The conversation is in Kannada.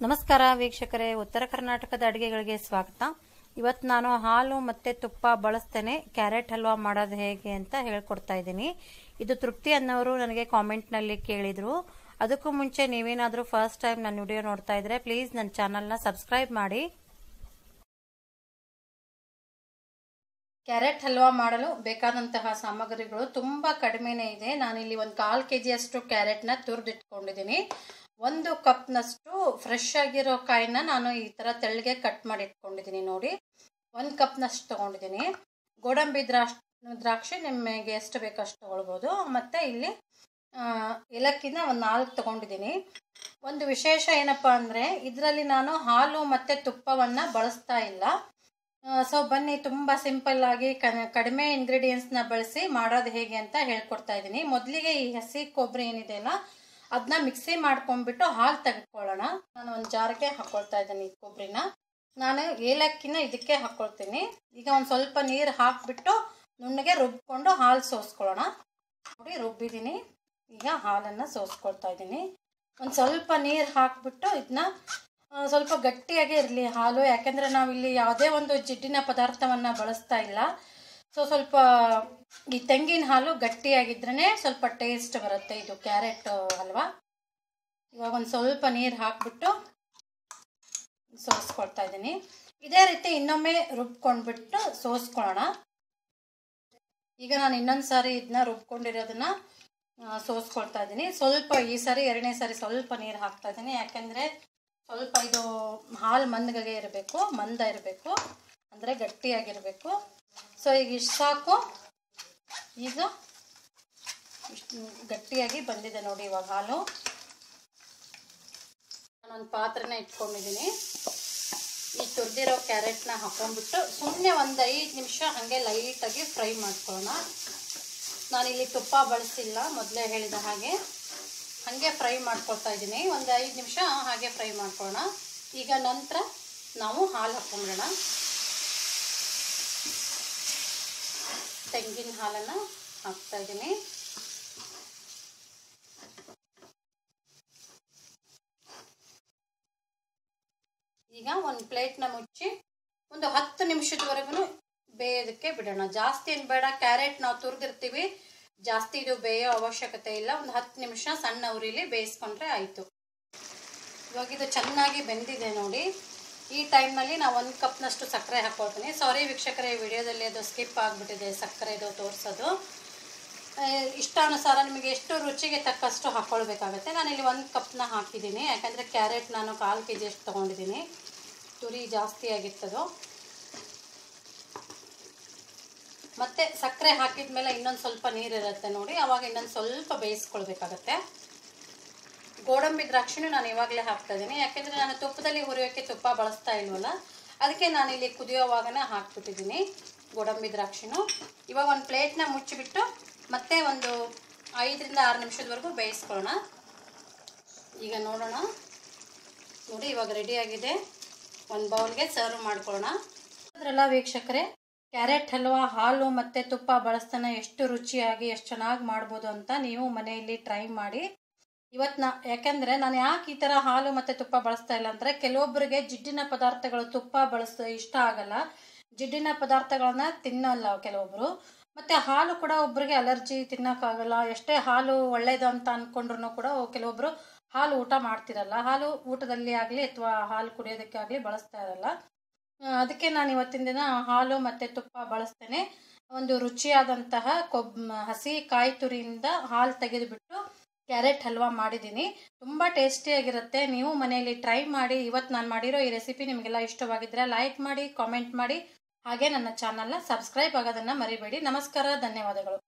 ನಮಸ್ಕಾರ ವೀಕ್ಷಕರೇ. ಉತ್ತರ ಕರ್ನಾಟಕದ ಅಡುಗೆಗಳಿಗೆ ಸ್ವಾಗತ. ಇವತ್ತು ನಾನು ಹಾಲು ಮತ್ತು ತುಪ್ಪ ಬಳಸ್ತೇನೆ. ಕ್ಯಾರೆಟ್ ಹಲ್ವಾ ಮಾಡೋದು ಹೇಗೆ ಅಂತ ಹೇಳ್ಕೊಡ್ತಾ ಇದ್ದೀನಿ. ಇದು ತೃಪ್ತಿ ಅನ್ನೋರು ನನಗೆ ಕಾಮೆಂಟ್ನಲ್ಲಿ ಕೇಳಿದರು. ಅದಕ್ಕೂ ಮುಂಚೆ ನೀವೇನಾದರೂ ಫಸ್ಟ್ ಟೈಮ್ ನನ್ನ ವಿಡಿಯೋ ನೋಡ್ತಾ ಇದ್ರೆ ಪ್ಲೀಸ್ ನನ್ನ ಚಾನಲ್ನ ಸಬ್ಸ್ಕ್ರೈಬ್ ಮಾಡಿ. ಕ್ಯಾರೆಟ್ ಹಲ್ವಾ ಮಾಡಲು ಬೇಕಾದಂತಹ ಸಾಮಗ್ರಿಗಳು ತುಂಬ ಕಡಿಮೆನೇ ಇದೆ. ನಾನಿಲ್ಲಿ ಒಂದು ಕಾಲು ಕೆ ಜಿಯಷ್ಟು ಕ್ಯಾರೆಟ್ನ ತುರಿದಿಟ್ಕೊಂಡಿದ್ದೀನಿ. ಒಂದು ಕಪ್ನಷ್ಟು ಫ್ರೆಶ್ ಆಗಿರೋ ಕಾಯಿನ ನಾನು ಈ ಥರ ತೆಳ್ಳಗೆ ಕಟ್ ಮಾಡಿ ಇಟ್ಕೊಂಡಿದ್ದೀನಿ ನೋಡಿ. ಒಂದು ಕಪ್ನಷ್ಟು ತೊಗೊಂಡಿದ್ದೀನಿ. ಗೋಡಂಬಿ ದ್ರಾಕ್ಷ, ದ್ರಾಕ್ಷಿ ನಿಮಗೆ ಎಷ್ಟು ಬೇಕಷ್ಟು ತೊಗೊಳ್ಬೋದು. ಮತ್ತು ಇಲ್ಲಿ ಏಲಕ್ಕಿನ ಒಂದು ನಾಲ್ಕು ತೊಗೊಂಡಿದ್ದೀನಿ. ಒಂದು ವಿಶೇಷ ಏನಪ್ಪ ಅಂದರೆ, ಇದರಲ್ಲಿ ನಾನು ಹಾಲು ಮತ್ತು ತುಪ್ಪವನ್ನು ಬಳಸ್ತಾ ಇಲ್ಲ. ಸೊ ಬನ್ನಿ, ತುಂಬ ಸಿಂಪಲ್ಲಾಗಿ ಕ ಕಡಿಮೆ ಇಂಗ್ರೀಡಿಯೆಂಟ್ಸ್ನ ಬಳಸಿ ಮಾಡೋದು ಹೇಗೆ ಅಂತ ಹೇಳ್ಕೊಡ್ತಾ ಇದ್ದೀನಿ. ಮೊದಲಿಗೆ ಈ ಹಸಿ ಕೊಬ್ಬರಿ ಏನಿದೆ ಅಲ್ಲ ಅದನ್ನ ಮಿಕ್ಸಿ ಮಾಡ್ಕೊಂಡ್ಬಿಟ್ಟು ಹಾಲು ತೆಗೆದುಕೊಳ್ಳೋಣ. ನಾನು ಒಂದು ಜಾರಿಗೆ ಹಾಕ್ಕೊಳ್ತಾ ಇದ್ದೀನಿ ಕೊಬ್ಬರಿನ ನಾನು ಏಲಕ್ಕಿನ ಇದಕ್ಕೆ ಹಾಕ್ಕೊಳ್ತೀನಿ ಈಗ ಒಂದು ಸ್ವಲ್ಪ ನೀರು ಹಾಕಿಬಿಟ್ಟು ನುಣ್ಣಗೆ ರುಬ್ಬಿಕೊಂಡು ಹಾಲು ಸೋಸ್ಕೊಳ್ಳೋಣ. ನೋಡಿ, ರುಬ್ಬಿದ್ದೀನಿ. ಈಗ ಹಾಲನ್ನು ಸೋಸ್ಕೊಳ್ತಾ ಇದ್ದೀನಿ. ಒಂದು ಸ್ವಲ್ಪ ನೀರು ಹಾಕಿಬಿಟ್ಟು ಇದನ್ನ ಸ್ವಲ್ಪ ಗಟ್ಟಿಯಾಗೇ ಇರಲಿ ಹಾಲು. ಯಾಕೆಂದರೆ ನಾವಿಲ್ಲಿ ಯಾವುದೇ ಒಂದು ಜಿಡ್ಡಿನ ಪದಾರ್ಥವನ್ನು ಬಳಸ್ತಾ ಇಲ್ಲ. ಸೊ ಸ್ವಲ್ಪ ಈ ತೆಂಗಿನ ಹಾಲು ಗಟ್ಟಿಯಾಗಿದ್ರೇ ಸ್ವಲ್ಪ ಟೇಸ್ಟ್ ಬರುತ್ತೆ. ಇದು ಕ್ಯಾರೆಟ್ ಹಲ್ವಾ ಇವಾಗ ಒಂದು ಸ್ವಲ್ಪ ನೀರು ಹಾಕ್ಬಿಟ್ಟು ಸೋಸ್ಕೊಳ್ತಾ ಇದ್ದೀನಿ. ಇದೇ ರೀತಿ ಇನ್ನೊಮ್ಮೆ ರುಬ್ಕೊಂಡ್ಬಿಟ್ಟು ಸೋಸ್ಕೊಳ್ಳೋಣ. ಈಗ ನಾನು ಇನ್ನೊಂದು ಸಾರಿ ಇದನ್ನ ರುಬ್ಕೊಂಡಿರೋದನ್ನ ಸೋಸ್ಕೊಳ್ತಾ ಇದ್ದೀನಿ. ಸ್ವಲ್ಪ ಈ ಸಾರಿ, ಎರಡನೇ ಸಾರಿ ಸ್ವಲ್ಪ ನೀರು ಹಾಕ್ತಾ ಇದ್ದೀನಿ. ಯಾಕೆಂದರೆ ಸ್ವಲ್ಪ ಇದು ಹಾಲು ಮಂದಗೆ ಇರಬೇಕು, ಮಂದ ಇರಬೇಕು, ಅಂದರೆ ಗಟ್ಟಿಯಾಗಿರಬೇಕು. ಸೊ, ಈಗ ಇಷ್ಟು ಸಾಕು. ಈಗ ಇಷ್ಟು ಗಟ್ಟಿಯಾಗಿ ಬಂದಿದೆ ನೋಡಿ ಇವಾಗ ಹಾಲು. ನಾನೊಂದು ಪಾತ್ರೆನ ಇಟ್ಕೊಂಡಿದ್ದೀನಿ ಈ ತುರಿದಿರೋ ಕ್ಯಾರೆಟ್ನ ಹಾಕೊಂಡ್ಬಿಟ್ಟು ಸುಮ್ಮನೆ ಒಂದು ಐದು ನಿಮಿಷ ಹಾಗೆ ಲೈಟಾಗಿ ಫ್ರೈ ಮಾಡ್ಕೊಳ್ಳೋಣ. ನಾನಿಲ್ಲಿ ತುಪ್ಪ ಬಳಸಿಲ್ಲ, ಮೊದಲೇ ಹೇಳಿದ ಹಾಗೆ. ಹಾಗೆ ಫ್ರೈ ಮಾಡ್ಕೊಳ್ತಾ ಇದ್ದೀನಿ ಒಂದು ಐದು ನಿಮಿಷ ಹಾಗೆ ಫ್ರೈ ಮಾಡ್ಕೊಳ್ಳೋಣ. ಈಗ ನಂತರ ನಾವು ಹಾಲು ಹಾಕ್ಕೊಂಬಿಡೋಣ ತೆಂಗಿನ ಹಾಲನ್ನು ಹಾಕ್ತಾ ಇದ್ದೀನಿ. ಈಗ ಒಂದು ಪ್ಲೇಟ್ನ ಮುಚ್ಚಿ ಒಂದು ಹತ್ತು ನಿಮಿಷದವರೆಗೂ ಬೇಯೋದಕ್ಕೆ ಬಿಡೋಣ. ಜಾಸ್ತಿ ಏನು ಬೇಡ ಕ್ಯಾರೆಟ್ ನಾವು ತುರಿದಿರ್ತೀವಿ. ಜಾಸ್ತಿ ಇದು ಬೇಯೋ ಅವಶ್ಯಕತೆ ಇಲ್ಲ. ಒಂದು ಹತ್ತು ನಿಮಿಷ ಸಣ್ಣ ಉರಿಲಿ ಬೇಯಿಸ್ಕೊಂಡ್ರೆ ಆಯಿತು. ಇವಾಗ ಇದು ಚೆನ್ನಾಗಿ ಬೆಂದಿದೆ ನೋಡಿ. ಈ ಟೈಮ್ನಲ್ಲಿ ನಾವು ಒಂದು ಕಪ್ನಷ್ಟು ಸಕ್ಕರೆ ಹಾಕ್ಕೊಳ್ತೀನಿ ಸಾರಿ ವೀಕ್ಷಕರೇ, ಈ ವಿಡಿಯೋದಲ್ಲಿ ಅದು ಸ್ಕಿಪ್ ಆಗಿಬಿಟ್ಟಿದೆ. ಸಕ್ಕರೆದು ತೋರಿಸೋದು. ಇಷ್ಟಾನುಸಾರ ನಿಮಗೆ ಎಷ್ಟು ರುಚಿಗೆ ತಕ್ಕಷ್ಟು ಹಾಕ್ಕೊಳ್ಬೇಕಾಗತ್ತೆ ನಾನಿಲ್ಲಿ ಒಂದು ಕಪ್ನ ಹಾಕಿದ್ದೀನಿ. ಯಾಕಂದರೆ ಕ್ಯಾರೆಟ್ ನಾನು ಕಾಲು ಕೆ ಜಿ ಅಷ್ಟು ತೊಗೊಂಡಿದ್ದೀನಿ. ತುರಿ ಜಾಸ್ತಿ ಆಗಿತ್ತದು. ಮತ್ತು ಸಕ್ಕರೆ ಹಾಕಿದ ಮೇಲೆ ಇನ್ನೊಂದು ಸ್ವಲ್ಪ ನೀರಿರುತ್ತೆ ನೋಡಿ. ಆವಾಗ ಇನ್ನೊಂದು ಸ್ವಲ್ಪ ಬೇಯಿಸ್ಕೊಳ್ಬೇಕಾಗತ್ತೆ. ಗೋಡಂಬಿ ದ್ರಾಕ್ಷಿನೂ ನಾನು ಇವಾಗಲೇ ಹಾಕ್ತಾ ಇದ್ದೀನಿ. ಯಾಕೆಂದರೆ ನಾನು ತುಪ್ಪದಲ್ಲಿ ಹುರಿಯೋಕ್ಕೆ ತುಪ್ಪ ಬಳಸ್ತಾ ಇಲ್ವಲ್ಲ, ಅದಕ್ಕೆ ನಾನಿಲ್ಲಿ ಕುದಿಯೋವಾಗನೇ ಹಾಕ್ಬಿಟ್ಟಿದ್ದೀನಿ ಗೋಡಂಬಿ ದ್ರಾಕ್ಷಿನೂ. ಇವಾಗ ಒಂದು ಪ್ಲೇಟ್ನ ಮುಚ್ಚಿಬಿಟ್ಟು ಮತ್ತೆ ಒಂದು ಐದರಿಂದ ಆರು ನಿಮಿಷದವರೆಗೂ ಬೇಯಿಸ್ಕೊಳ್ಳೋಣ. ಈಗ ನೋಡೋಣ. ನೋಡಿ, ಇವಾಗ ರೆಡಿಯಾಗಿದೆ ಒಂದು ಬೌಲ್ಗೆ ಸರ್ವ್ ಮಾಡ್ಕೊಳ್ಳೋಣ. ಅದರಲ್ಲ ವೀಕ್ಷಕರೇ, ಕ್ಯಾರೆಟ್ ಹಲ್ವಾ, ಹಾಲು ಮತ್ತು ತುಪ್ಪ ಬಳಸ್ತಾನೆ ಎಷ್ಟು ರುಚಿಯಾಗಿ, ಎಷ್ಟು ಚೆನ್ನಾಗಿ ಮಾಡ್ಬೋದು ಅಂತ ನೀವು ಮನೆಯಲ್ಲಿ ಟ್ರೈ ಮಾಡಿ. ಇವತ್ತು ನಾ ಯಾಕೆಂದರೆ ನಾನು ಯಾಕೆ ಈ ಥರ ಹಾಲು ಮತ್ತು ತುಪ್ಪ ಬಳಸ್ತಾ ಇಲ್ಲ ಅಂದರೆ ಕೆಲವೊಬ್ಬರಿಗೆ ಜಿಡ್ಡಿನ ಪದಾರ್ಥಗಳು ತುಪ್ಪ ಬಳಸ ಇಷ್ಟ ಆಗಲ್ಲ. ಜಿಡ್ಡಿನ ಪದಾರ್ಥಗಳನ್ನ ತಿನ್ನಲ್ಲ ಕೆಲವೊಬ್ಬರು ಮತ್ತು ಹಾಲು ಕೂಡ ಒಬ್ಬರಿಗೆ ಅಲರ್ಜಿ ತಿನ್ನೋಕ್ಕಾಗಲ್ಲ ಎಷ್ಟೇ ಹಾಲು ಒಳ್ಳೇದು ಅಂತ ಅಂದ್ಕೊಂಡ್ರು ಕೂಡ ಕೆಲವೊಬ್ಬರು ಹಾಲು ಊಟ ಮಾಡ್ತಿರಲ್ಲ. ಹಾಲು ಊಟದಲ್ಲಿ ಆಗಲಿ ಅಥವಾ ಹಾಲು ಕುಡಿಯೋದಕ್ಕೆ ಆಗಲಿ ಬಳಸ್ತಾ ಇರಲ್ಲ. ಅದಕ್ಕೆ ನಾನು ಇವತ್ತಿನ ದಿನ ಹಾಲು ಮತ್ತು ತುಪ್ಪ ಬಳಸ್ತೇನೆ. ಒಂದು ರುಚಿಯಾದಂತಹ ಕೊಬ್ ಹಸಿ ಕಾಯಿ ತುರಿಯಿಂದ ಹಾಲು ತೆಗೆದುಬಿಟ್ಟು ಕ್ಯಾರೆಟ್ ಹಲ್ವಾ ಮಾಡಿದ್ದೀನಿ. ತುಂಬ ಟೇಸ್ಟಿಯಾಗಿರುತ್ತೆ ನೀವು ಮನೆಯಲ್ಲಿ ಟ್ರೈ ಮಾಡಿ. ಇವತ್ತು ನಾನು ಮಾಡಿರೋ ಈ ರೆಸಿಪಿ ನಿಮಗೆಲ್ಲ ಇಷ್ಟವಾಗಿದ್ದರೆ ಲೈಕ್ ಮಾಡಿ, ಕಾಮೆಂಟ್ ಮಾಡಿ. ಹಾಗೆ ನನ್ನ ಚಾನಲ್ನ ಸಬ್ಸ್ಕ್ರೈಬ್ ಆಗೋದನ್ನು ಮರಿಬೇಡಿ. ನಮಸ್ಕಾರ, ಧನ್ಯವಾದಗಳು.